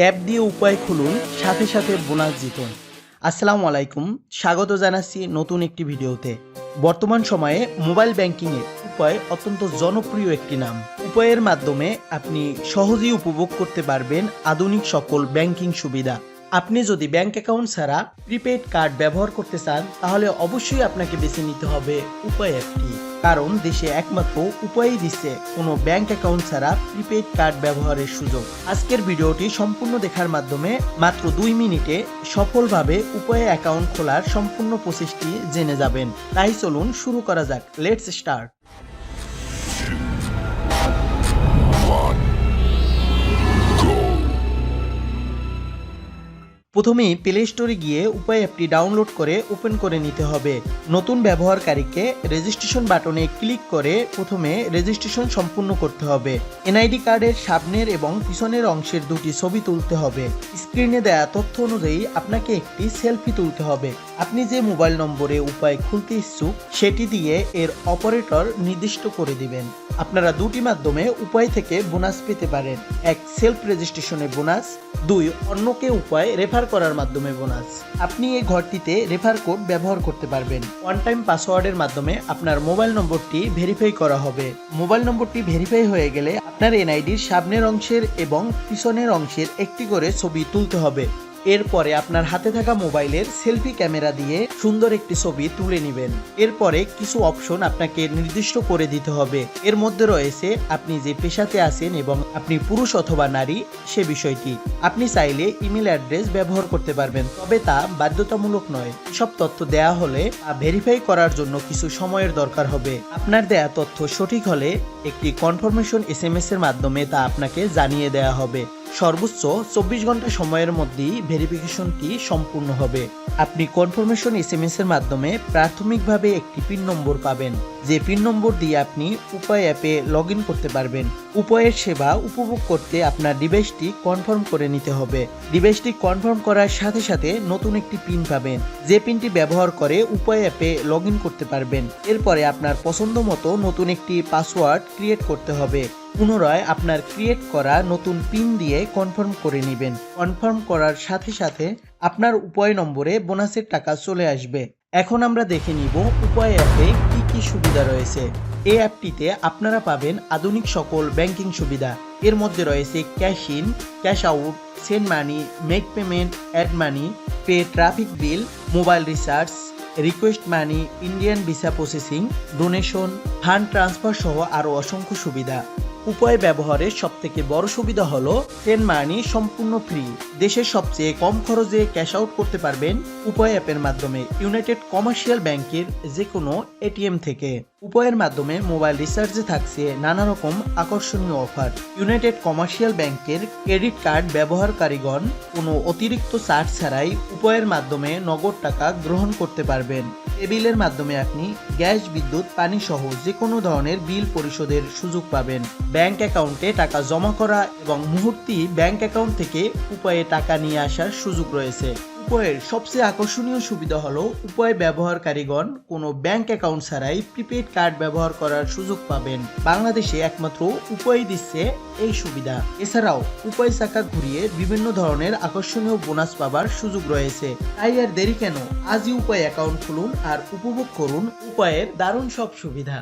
App দিয়ে উপায় খুলুন, সাথে সাথে বোনাস জিতুন। আসসালামু আলাইকুম, স্বাগত জানাচ্ছি নতুন একটি ভিডিওতে। বর্তমান সময়ে মোবাইল ব্যাংকিংয়ের উপায় অত্যন্ত জনপ্রিয় একটি নাম। উপায়ের মাধ্যমে আপনি সহজেই উপভোগ করতে পারবেন আধুনিক সকল ব্যাংকিং সুবিধা। আপনি যদি ব্যাংক অ্যাকাউন্ট ছাড়া প্রিপেড কার্ড ব্যবহার করতে চান, তাহলে অবশ্যই আপনাকে বেছে নিতে হবে উপায় অ্যাপটি কারণ দেশে একমাত্র উপায়ই দিচ্ছে কোনো ব্যাংক অ্যাকাউন্ট ছাড়া প্রিপেড কার্ড ব্যবহারের সুযোগ। আজকের ভিডিওটি সম্পূর্ণ দেখার মাধ্যমে মাত্র দুই মিনিটে সফলভাবে উপায়ে অ্যাকাউন্ট খোলার সম্পূর্ণ প্রসেসটি জেনে যাবেন। তাই চলুন শুরু করা যাক। লেটস স্টার্ট প্রথমেই প্লে স্টোরে গিয়ে উপায় অ্যাপটি ডাউনলোড করে ওপেন করে নিতে হবে। নতুন ব্যবহারকারীকে রেজিস্ট্রেশন বাটনে ক্লিক করে প্রথমে রেজিস্ট্রেশন সম্পূর্ণ করতে হবে। এনআইডি কার্ডের সামনের এবং পিছনের অংশের দুটি ছবি তুলতে হবে। স্ক্রিনে দেয়া তথ্য অনুযায়ী আপনাকে একটি সেলফি তুলতে হবে। আপনি যে মোবাইল নম্বরে উপায় খুলতে ইচ্ছুক, সেটি দিয়ে এর অপারেটর নির্দিষ্ট করে দিবেন। আপনারা দুটি মাধ্যমে উপায় থেকে বোনাস পেতে পারেন। এক সেলফ রেজিস্ট্রেশনে বোনাস। দুই, অন্যকে উপায় রেফার করার মাধ্যমে বোনাস। আপনি এই ঘরটিতে রেফার কোড ব্যবহার করতে পারবেন। ওয়ান টাইম পাসওয়ার্ডের মাধ্যমে আপনার মোবাইল নম্বরটি ভেরিফাই করা হবে। মোবাইল নম্বরটি ভেরিফাই হয়ে গেলে আপনার এনআইডির সামনের অংশের এবং পিছনের অংশের একটি করে ছবি তুলতে হবে। এরপরে আপনার হাতে থাকা মোবাইলের সেলফি ক্যামেরা দিয়ে সুন্দর একটি ছবি তুলে নেবেন। এরপরে কিছু অপশন আপনাকে নির্দিষ্ট করে দিতে হবে। এর মধ্যে রয়েছে, আপনি যে পেশাতে আছেন এবং আপনি পুরুষ অথবা নারী, সে বিষয়টি। আপনি চাইলে ইমেল অ্যাড্রেস ব্যবহার করতে পারবেন, তবে তা বাধ্যতামূলক নয়। সব তথ্য দেয়া হলে তা ভেরিফাই করার জন্য কিছু সময়ের দরকার হবে। আপনার দেয়া তথ্য সঠিক হলে একটি কনফার্মেশন এস এম এস এর মাধ্যমে তা আপনাকে জানিয়ে দেয়া হবে। সর্বোচ্চ চব্বিশ ঘণ্টা সময়ের মধ্যেই ভেরিফিকেশনটি সম্পূর্ণ হবে। আপনি কনফার্মেশন এস এম এর মাধ্যমে প্রাথমিকভাবে একটি পিন নম্বর পাবেন, যে পিন নম্বর দিয়ে আপনি উপায় অ্যাপে লগ করতে পারবেন। উপায়ের সেবা উপভোগ করতে আপনার ডিভাইসটি কনফার্ম করে নিতে হবে। ডিভাইসটি কনফার্ম করার সাথে সাথে নতুন একটি পিন পাবেন, যে পিনটি ব্যবহার করে উপায় অ্যাপে লগ করতে পারবেন। এরপরে আপনার পছন্দ মতো নতুন একটি পাসওয়ার্ড ক্রিয়েট করতে হবে। পুনরায় আপনার ক্রিয়েট করা নতুন পিন দিয়ে কনফার্ম করে নেবেন। কনফার্ম করার সাথে সাথে আপনার উপায় নম্বরে বোনাসের টাকা চলে আসবে। এখন আমরা দেখে নিব উপায় অ্যাপে কি কি সুবিধা রয়েছে। এই অ্যাপটিতে আপনারা পাবেন আধুনিক সকল ব্যাংকিং সুবিধা। এর মধ্যে রয়েছে cash in cash out send money make payment add money pay traffic bill mobile recharge request money Indian visa processing donation fund transfer সহ আরও অসংখ্য সুবিধা। উপায় ব্যবহারের সবথেকে বড় সুবিধা হল টেন মানি সম্পূর্ণ ফ্রি দেশের সবচেয়ে কম খরচে ক্যাশ আউট করতে পারবেন উপায় অ্যাপের মাধ্যমে। ইউনাইটেড কমার্শিয়াল ব্যাংকের যে কোনো এটিএম থেকে। উপায়ের মাধ্যমে মোবাইল রিচার্জে থাকছে নানা রকম আকর্ষণীয় অফার। ইউনাইটেড কমার্শিয়াল ব্যাংকের ক্রেডিট কার্ড ব্যবহারকারীগণ কোনো অতিরিক্ত চার্জ ছাড়াই উপায়ের মাধ্যমে নগদ টাকা গ্রহণ করতে পারবেন। এ বিলের মাধ্যমে আপনি গ্যাস, বিদ্যুৎ, পানি সহ যে কোনো ধরনের বিল পরিশোধের সুযোগ পাবেন। ব্যাংক অ্যাকাউন্টে টাকা জমা করা এবং মুহূর্তেই ব্যাংক অ্যাকাউন্ট থেকে উপায়ে টাকা নিয়ে আসার সুযোগ রয়েছে। উপায়ের সবচেয়ে আকর্ষণীয় সুবিধা হলো উপায় ব্যবহারকারীগণ কোনো ব্যাংক অ্যাকাউন্ট ছাড়াই প্রিপেড কার্ড ব্যবহার করার সুযোগ পাবেন। বাংলাদেশে একমাত্র উপায় দিচ্ছে এই সুবিধা। এছাড়াও উপায় চাকা ঘুরিয়ে বিভিন্ন ধরনের আকর্ষণীয় বোনাস পাবার সুযোগ রয়েছে। তাই আর দেরি কেন? আজই উপায় অ্যাকাউন্ট খুলুন আর উপভোগ করুন উপায়ের দারুণ সব সুবিধা।